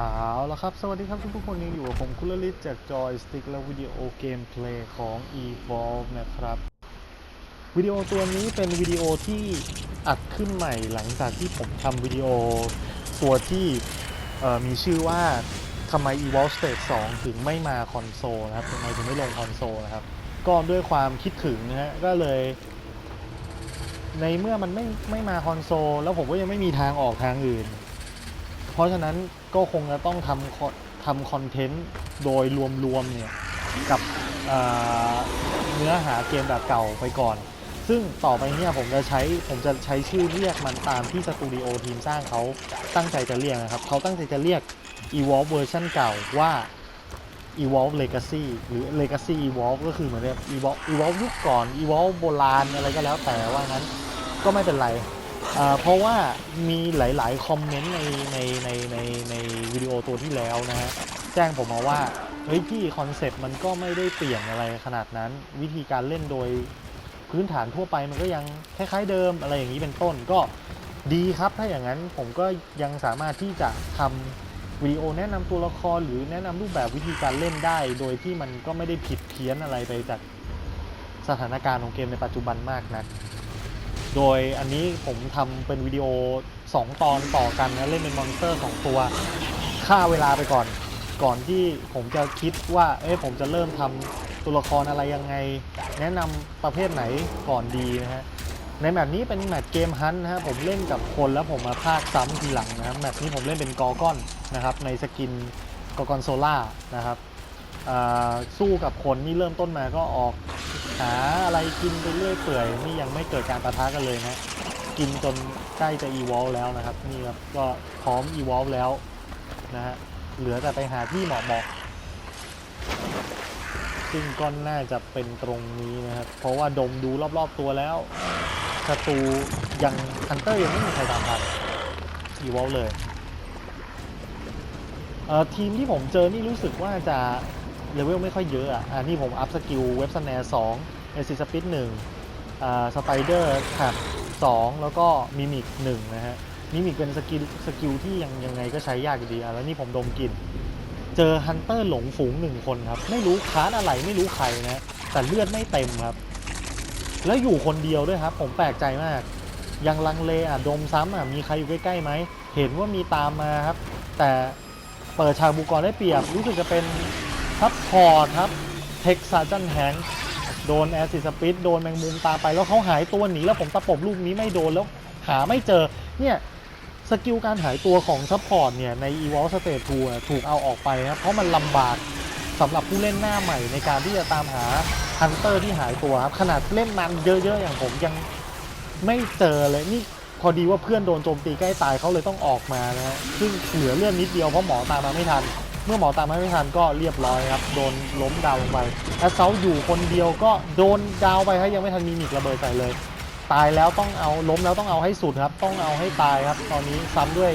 เอาละครับ สวัสดีครับทุกคนยังอยู่กับผมคุณลลิตจากจอยสติ๊กและวิดีโอเกมเพลย์ของ Evolve นะครับ วิดีโอตัวนี้เป็นวิดีโอที่อัดขึ้นใหม่หลังจากที่ผมทำวิดีโอตัวที่มีชื่อว่าทำไม Evolve Stage 2 ถึงไม่มาคอนโซลนะครับทำไมถึงไม่ลงคอนโซลนะครับ ก็ด้วยความคิดถึงนะฮะก็เลยในเมื่อมันไม่ไม่มาคอนโซลแล้วผมก็ยังไม่มีทางออกทางอื่น ราะฉะนั้นก็คงจะต้องทำทำคอนเทนต์โดยรวมๆเนี่ยกับเเนื้อหาเกมแบบเก่าไปก่อน ซึ่งต่อไปเนี่ยผมจะใช้ผมจะใช้ชื่อเรียกมันตามที่สตูดิโอทีมสร้างเขาตั้งใจจะเรียกนะครับเขาตั้งใจจะเรียก Evolve เวอร์ชันเก่าว่า Evolve Legacy หรือ Legacy Evolve ก็คือเหมือนแบบ Evolve Evolve ยุคก่อน Evolve โบราณอะไรก็แล้วแต่ว่างั้นก็ไม่เป็นไร อ่าเพราะว่ามีหลาย ๆ คอมเมนต์ในในในในในวิดีโอตัวที่แล้วนะฮะแจ้งผมมาว่า เฮ้ยพี่คอนเซ็ปต์มันก็ไม่ได้เปลี่ยนอะไรขนาดนั้น วิธีการเล่นโดยพื้นฐานทั่วไปมันก็ยังคล้าย ๆ เดิมอะไรอย่างนี้เป็นต้นก็ดีครับถ้าอย่างนั้นผมก็ยังสามารถที่จะทำวิดีโอแนะนำตัวละครหรือแนะนำรูปแบบวิธีการเล่นได้ โดยที่มันก็ไม่ได้ผิดเพี้ยนอะไรไปจากสถานการณ์ของเกมในปัจจุบันมากนัก โดยอันนี้ผมทำเป็นวิดีโอ 2 ตอนต่อกันนะเล่นเป็นมอนสเตอร์ 2 ตัวฆ่าเวลาไปก่อน ก่อนที่ผมจะคิดว่า เอ้ผมจะเริ่มทำตัวละครอะไรยังไง แนะนำประเภทไหนก่อนดีนะฮะ ในแมปนี้เป็นแมปเกมฮันนะฮะ ผมเล่นกับคนแล้วผมมาพากซ้ำทีหลังนะครับแมปนี้ผมเล่นเป็นกอก้อนนะครับ ในสกินกอกอนโซล่านะครับสู้กับคนนี่เริ่มต้นมาก็ออก หาอะไรกินไปเรื่อยเปื่อยนี่ยังไม่เกิดการประทะกันเลยนะ กินจนใกล้จะ evolve แล้วนะครับ นี่ครับก็พร้อม evolve แล้วนะฮะเหลือแต่ไปหาที่เหมาะเหมาะซึ่งก็น่าจะเป็นตรงนี้นะครับ เพราะว่าดมดูรอบๆตัวแล้วศัตรูยังฮันเตอร์ยังไม่มีใครตามทัน evolve เลยเอ่อทีมที่ผมเจอนี่รู้สึกว่าจะ เลเวลไม่ค่อยเยอะอะอ่านี่ผมอัพสกิลเว็บสแนร์สองเอซิสปิดหนึ่งอ่าสไปเดอร์แท็บสองแล้วก็มิมิกหนึ่งนะฮะมิมิกเป็นสกิลสกิลที่ยังยังไงก็ใช้ยากอยู่ดีอะแล้วนี่ผมดมกลิ่นเจอฮันเตอร์หลงฝูงหนึ่งคนครับ ไม่รู้ค้านอะไรไม่รู้ใครนะแต่เลือดไม่เต็มครับ แล้วอยู่คนเดียวด้วยครับ ผมแปลกใจมาก ยังลังเลอะดมซ้ำอะมีใครอยู่ใกล้ๆไหมเห็นว่ามีตามมาครับ แต่เปิดฉากบุกกรได้เปรียบรู้สึกจะเป็น ซัพพอร์ตครับเท็กซาจันแฮงโดนแอซิสปิดโดนแมงมุมตามไปแล้วเขาหายตัวหนีแล้วผมตะปบลูกนี้ไม่โดนแล้วหาไม่เจอเนี่ยสกิลการหายตัวของซัพพอร์ตเนี่ยใน e v o l v e Stage 2อะถูกเอาออกไปนะเพราะมันลำบากสำหรับผู้เล่นหน้าใหม่ในการที่จะตามหาฮันเตอร์ที่หายตัวครับขนาดเล่นมันเยอะๆอย่างผมยังไม่เจอเลยนี่พอดีว่าเพื่อนโดนโจมตีใกล้ตายเขาเลยต้องออกมานะฮะซึ่งเหลือเลือดนิดเดียวเพราะหมอตามมาไม่ทัน เมื่อหมอตามมาไม่ทันก็เรียบร้อยครับ โดนล้มดาวลงไปแอสเซลอยู่คนเดียวก็โดนดาวไปครับยังไม่ทันมีมิกระเบิดใส่เลย ตายแล้วต้องเอาล้มแล้วต้องเอาให้สุดครับ ต้องเอาให้ตายครับ ตอนนี้ซ้ำด้วย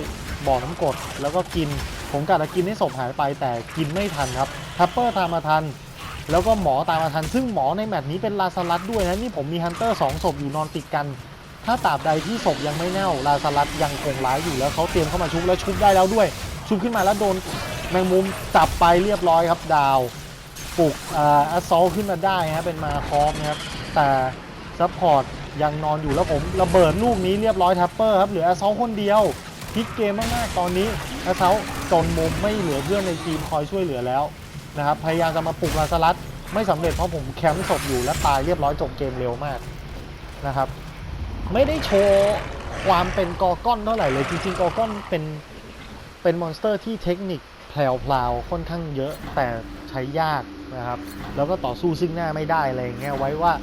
บ่อน้ำกดแล้วก็กิน ผมกะจะกินให้ศพหายไปแต่กินไม่ทันครับทัปเปอร์ตามมาทันแล้วก็หมอตามมาทัน ซึ่งหมอในแมตช์นี้เป็นลาซาลัสด้วยนะนี่ผมมีฮันเตอร์สองศพอยู่นอนติดกัน ถ้าตราบใดที่ศพยังไม่เน่าลาซาลัสยังคงร้ายอยู่แล้วเขาเตรียมเข้ามาชุบแล้วชุบได้แล้วด้วย ชุบขึ้นมาแล้วโดน แมงมุมจับไปเรียบร้อยครับดาวปลุกอ่าอัสซอลขึ้นมาได้ฮะเป็นมาคอมนะครับแต่ซัพพอร์ตยังนอนอยู่แล้วผมระเบิดลูกนี้เรียบร้อยทัปเปอร์ครับเหลืออัสซอลคนเดียวพลิกเกมมากๆตอนนี้อัสซอลจนมุมไม่เหลือเพื่อนในทีมคอยช่วยเหลือแล้วนะครับพยายามจะมาปลุกลาซาลัสไม่สำเร็จเพราะผมแคมป์ศพอยู่และตายเรียบร้อยจบเกมเร็วมากนะครับ ไม่ได้โชว์ความเป็นกอก้อนเท่าไหร่เลยจริงๆกอก้อนเป็นเป็นมอนสเตอร์ที่เทคนิค แพลวๆค่อนข้างเยอะแต่ใช้ยากนะครับ แล้วก็ต่อสู้ซึ่งหน้าไม่ได้อะไรเงี้ยไว้ว่า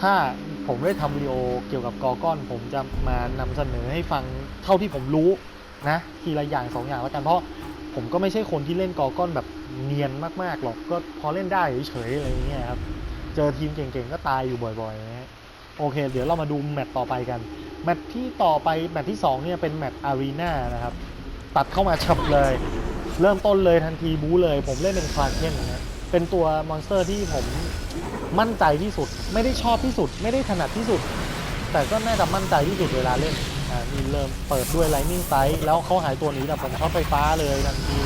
ถ้าผมได้ทำวิดีโอเกี่ยวกับกอก้อนผมจะมานำเสนอให้ฟังเท่าที่ผมรู้นะทีละอย่างสองอย่างแล้วกันเพราะผมก็ไม่ใช่คนที่เล่นกอก้อนแบบเนียนมากๆหรอกก็พอเล่นได้เฉยๆอะไรเงี้ยครับเจอทีมเก่งๆก็ตายอยู่บ่อยๆนะโอเค เดี๋ยวเรามาดูแมตช์ต่อไปกันแมตช์ที่ต่อไปแมตช์ที่2เนี่ยเป็นแมตช์อารีนานะครับ ตัดเข้ามาฉับเลย เริ่มต้นเลยทันทีบู๊เลย ผมเล่นเป็นคลาเคนนะเป็นตัวมอนสเตอร์ที่ผมมั่นใจที่สุด ไม่ได้ชอบที่สุด ไม่ได้ถนัดที่สุด แต่ก็น่าจะมั่นใจที่สุดเวลาเล่นอ่านี่เริ่มเปิดด้วยไลนิ่งไซส์แล้วเขาหายตัวหนีแต่ผมช็อตไฟฟ้าเลยทันที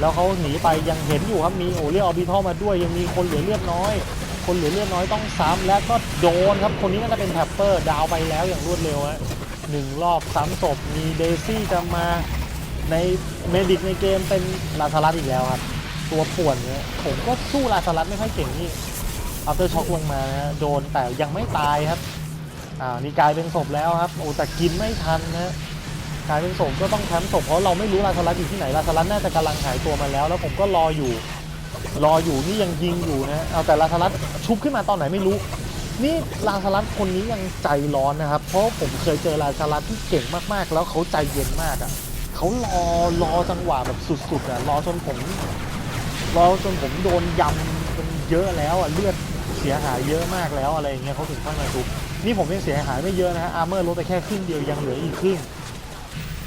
แล้วเขาหนีไปยังเห็นอยู่ครับมีโอเรียออบิทอมาด้วยยังมีคนเหลือเลือดน้อย คนเหลือเลือดน้อยต้องซ้ำและก็โดนครับ คนนี้น่าจะเป็นแท็ปเปอร์ดาวไปแล้วอย่างรวดเร็วฮะหนึ่งรอบซ้ำศพมีเดซี่จะมา ในเมดิกในเกมเป็นลาซารัสอีกแล้วครับ ตัวป่วนเนี่ยผมก็สู้ลาซารัสไม่ค่อยเก่งนี่อัลเตอร์ช็อคลงมานะฮะโดนแต่ยังไม่ตายครับอ่านี่กลายเป็นศพแล้วครับโอ้แต่กินไม่ทันนะฮะกลายเป็นศพก็ต้องแคมป์ศพเพราะเราไม่รู้ลาซารัสอยู่ที่ไหนลาซารัสน่าจะกำลังหายตัวมาแล้ว แล้วผมก็รออยู่ รออยู่นี่ยังยิงอยู่นะเอาแต่ลาซารัสชุบขึ้นมาตอนไหนไม่รู้นี่ลาซารัสคนนี้ยังใจร้อนนะครับ เพราะผมเคยเจอลาซารัสที่เก่งมากๆ แล้วเขาใจเย็นมากอะ่ะ เขารอรอจังหวะแบบสุดๆอะรอจนผมรอจนผมโดนยำจนเยอะแล้วอะเลือดเสียหายเยอะมากแล้วอะไรอย่างเงี้ยเขาถึงค่อยมาชุบนี่ผมยังเสียหายไม่เยอะนะฮะอาร์เมอร์ลดไปแค่ครึ่งเดียวยังเหลืออีกครึ่ง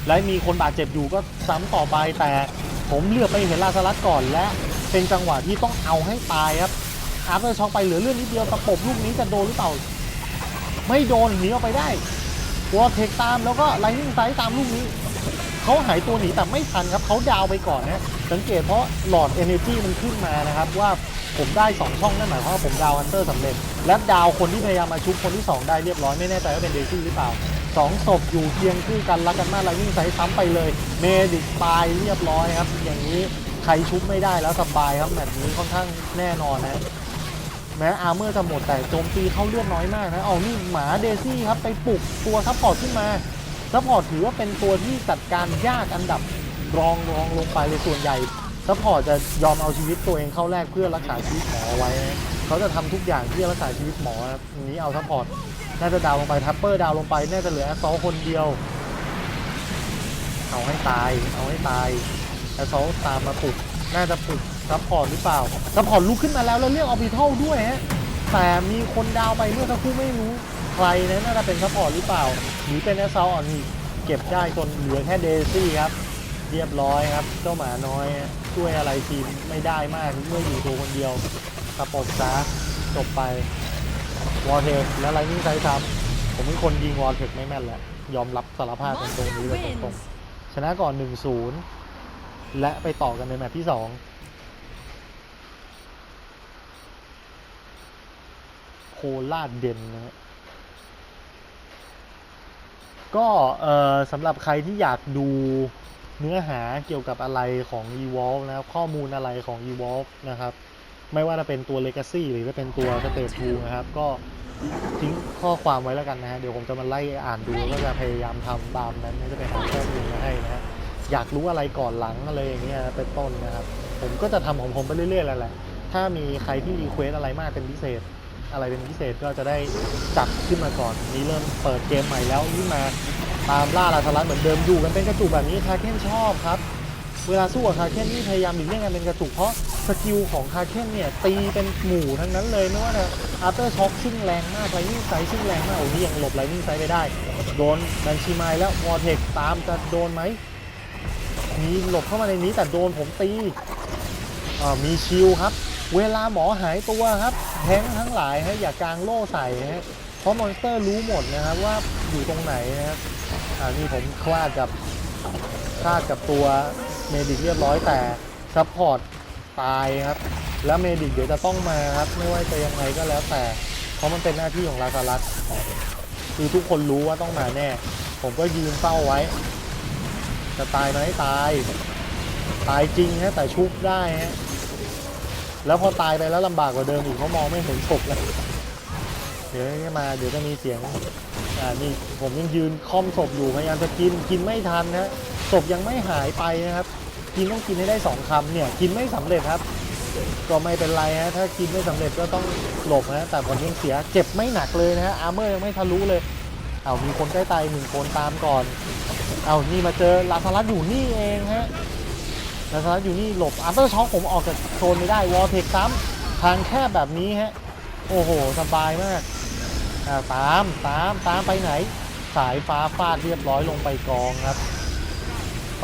และมีคนบาดเจ็บอยู่ก็ซ้ำต่อไปแต่ผมเลือกไปเห็นลาซารัสก่อนและเป็นจังหวะที่ต้องเอาให้ตายครับอาร์เตอร์ช็อกไปเหลือเลือดนิดเดียวตะปบลูกนี้จะโดนหรือเปล่าไม่โดนหนีออกไปได้วอลเทคตามแล้วก็ไลนิ่งไซส์ตามลูกนี้ เขาหายตัวหนีแต่ไม่ทันครับเขาดาวไปก่อนนะสังเกตเพราะหลอด Energy มันขึ้นมานะครับว่าผมได้ 2 ช่องนั่นหมายความว่าผมดาวฮันเตอร์สำเร็จ และดาวคนที่พยายามมาชุบคนที่ 2 ได้เรียบร้อยไม่แน่ใจว่าเป็นเดซี่หรือเปล่าสองศพอยู่เคียงคู่กันรักกันมากไลนิ่งไซส์ซ้ำไปเลย เมดิกตายเรียบร้อยครับ อย่างนี้ใครชุบไม่ได้แล้วสบายครับแมตช์นี้ค่อนข้างแน่นอนนะแม้อาร์เมอร์จะหมดแต่โจมตีเข้าเลือดน้อยมากนะ เอานี่หมาเดซี่ครับไปปลุกตัวซัพพอร์ตขึ้นมา ซัพพอร์ตถือว่าเป็นตัวที่จัดการยากอันดับรองรองลงไปเลยส่วนใหญ่ซัพพอร์ตจะยอมเอาชีวิตตัวเองเข้าแลกเพื่อรักษาชีวิตหมอไว้ เขาจะทำทุกอย่างเพื่อรักษาชีวิตหมอนะครับอันนี้เอาซัพพอร์ตน่าจะดาวลงไปทัปเปอร์ดาวลงไปน่าจะเหลือแอสซอคนเดียว เอาให้ตาย เอาให้ตายแอสซอตามมาปลุกน่าจะปลุกซัพพอร์ตหรือเปล่าซัพพอร์ตลุกขึ้นมาแล้วแล้วเรียกออบิทัลด้วยฮะแต่มีคนดาวไปเมื่อสักครู่ไม่รู้ ใครนะน่าจะเป็นซัพพอร์ตหรือเปล่าหรือเป็นแอสซอลอ่อนนี่เก็บได้จนเหลือแค่เดซี่ครับ เรียบร้อยครับ เจ้าหมาน้อยช่วยอะไรทีมไม่ได้มากเมื่ออยู่ตัวคนเดียวสปอร์ตซาจบไปวอลเทคและไลนิ่งไซส์ซ้ำผมเป็นคนยิงวอลเทคไม่แม่นแหละ ยอมรับสารภาพกันตรงนี้เลยตรงๆชนะก่อน 1-0 และไปต่อกันในแมตช์ที่ 2โคราชเด่นนะฮะ ก็สำหรับใครที่อยากดูเนื้อหาเกี่ยวกับอะไรของ Evolve นะครับข้อมูลอะไรของ Evolve นะครับ ไม่ว่าจะเป็นตัว Legacy หรือจะเป็นตัว Stage 2นะครับ ก็ทิ้งข้อความไว้แล้วกันนะฮะ เดี๋ยวผมจะมาไล่อ่านดูแล้วก็จะพยายามทำตามนั้นจะไปหาข้อมูลมาให้นะฮะอยากรู้อะไรก่อนหลังอะไรอย่างเงี้ยเป็นต้นนะครับ ผมก็จะทำของผมไปเรื่อยๆแล้วแหละถ้ามีใครที่รีเควสอะไรมากเป็นพิเศษ อะไรเป็นพิเศษก็จะได้จัดขึ้นมาก่อน นี้เริ่มเปิดเกมใหม่แล้วนี่มาตามล่าลาทารัสเหมือนเดิมอยู่กันเป็นกระจุกแบบนี้คาเคนชอบครับ เวลาสู้กับคาเคนนี่พยายามหลีกเลี่ยงกันเป็นกระจุกเพราะสกิลของคาเคนเนี่ยตีเป็นหมู่ทั้งนั้นเลยไม่ว่าจะอาร์เตอร์ช็อคซึ่งแรงมากไลนิ่งไซส์ซึ่งแรงมากโอ้นี่ยังหลบไลนิ่งไซส์ไปได้ โดนบัญชีมล์แล้ววอร์เทคตามจะโดนไหมมีหลบเข้ามาในนี้แต่โดนผมตีมีชิลครับ เวลาหมอหายตัวครับ แทงทั้งหลายฮะอย่ากางโล่ใส่ฮะเพราะมอนสเตอร์รู้หมดนะครับว่าอยู่ตรงไหนนะครับอ่านี่ผมคลาดกับคลาดกับตัวเมดิกเรียบร้อยแต่ซัพพอร์ตตายครับ แล้วเมดิกเดี๋ยวจะต้องมาครับ ไม่ว่าจะยังไงก็แล้วแต่ เพราะมันเป็นหน้าที่ของลาซารัสคือทุกคนรู้ว่าต้องมาแน่ ผมก็ยืนเฝ้าไว้ จะตายไหมตาย ตายจริงฮะแต่ชุบได้ฮะ แล้วพอตายไปแล้วลำบากกว่าเดิมอีกเพราะมองไม่เห็นศพแล้วเดี๋ยวมาเดี๋ยวจะมีเสียงอ่านี่ผมยังยืนค่อมศพอยู่พยายามจะกินกินไม่ทันนะศพยังไม่หายไปนะครับ กินต้องกินให้ได้สองคำเนี่ยกินไม่สำเร็จครับ ก็ไม่เป็นไรฮะถ้ากินไม่สำเร็จก็ต้องหลบนะแต่ผมยังเสียเจ็บไม่หนักเลยนะฮะอาร์เมอร์ยังไม่ทะลุเลยเอามีคนใกล้ตายหนึ่งคนตามก่อนเอานี่มาเจอลาซารัสอยู่นี่เองฮะ ลาซารัสอยู่นี่หลบอัลเตอร์ช็อคผมออกจากโซนไม่ได้วอลเทคซ้ำทางแคบแบบนี้ฮะ โอ้โห สบายมากอ่าตามตามตามไปไหน สายฟ้าฟาดเรียบร้อยลงไปกองครับ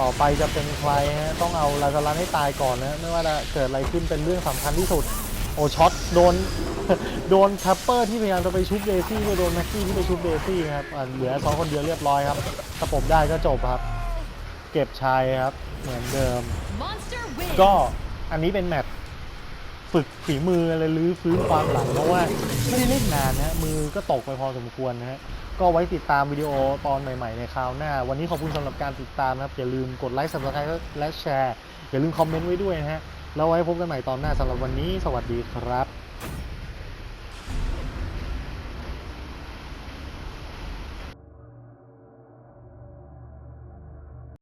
ต่อไปจะเป็นใครฮะ ต้องเอาลาซารัสให้ตายก่อนนะไม่ว่าจะเกิดอะไรขึ้นเป็นเรื่องสำคัญที่สุด โอช็อตโดนโดนทัปเปอร์ที่พยายามจะไปชุบเดซี่โดนแม็กกี้ที่ไปชุบเดซี่ครับเหลือสองคนเดียวเรียบร้อยครับถ้าผมได้ก็จบครับ เก็บชัยครับเหมือนเดิม ก็อันนี้เป็นแมตช์ฝึกฝีมืออะไรรื้อฟื้นความหลังเพราะว่าไม่ได้เล่นนานนะฮะมือก็ตกไปพอสมควรนะฮะก็ไว้ติดตามวิดีโอตอนใหม่ ๆ ในคราวหน้า วันนี้ขอบคุณสำหรับการติดตามนะครับอย่าลืมกดไลค์ subscribe และแชร์อย่าลืมคอมเมนต์ไว้ด้วยนะฮะแล้วไว้พบกันใหม่ตอนหน้าสำหรับวันนี้ สวัสดีครับ